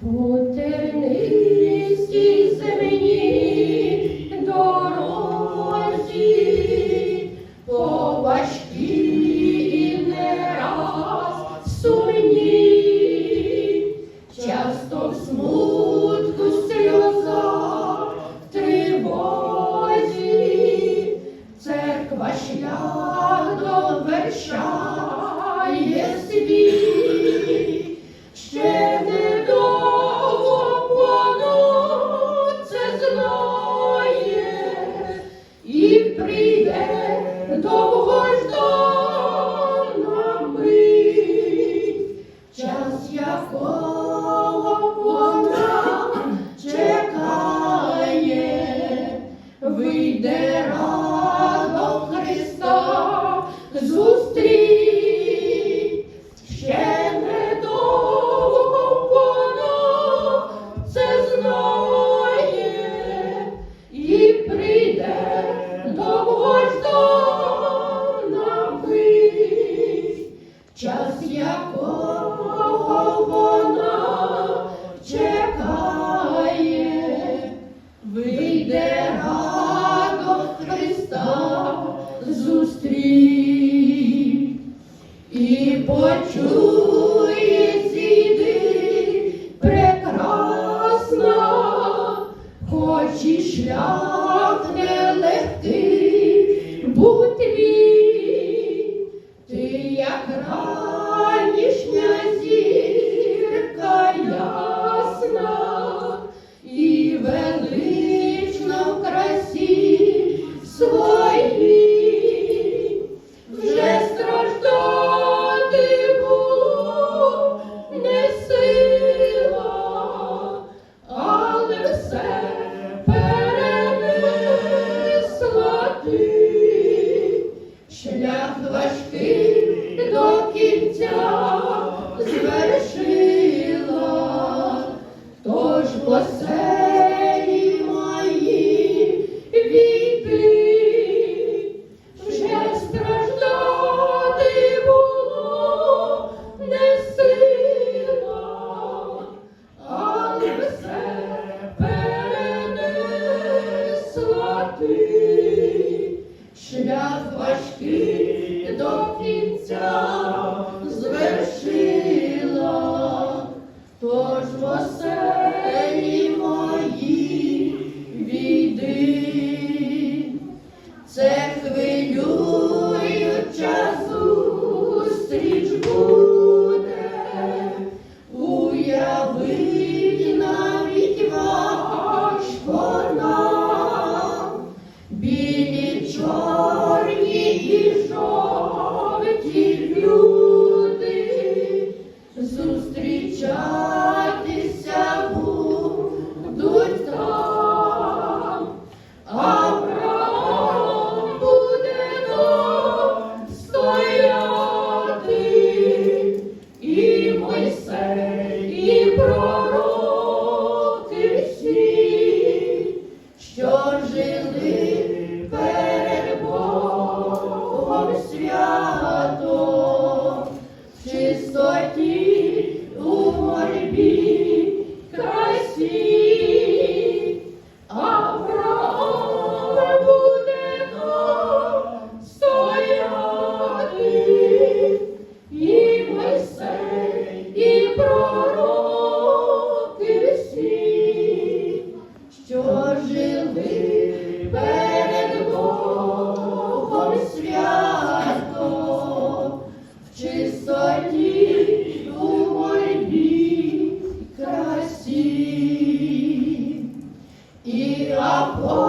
По землі дорозі, по важкій не раз сумні, часто в смутку сльоза церква шлях довершає світ. прийде до Бога. час якого вона чекає, вийде радо Христа зустрій і почує сіди прекрасна, хоч і шлях. He showed. чистоті. help.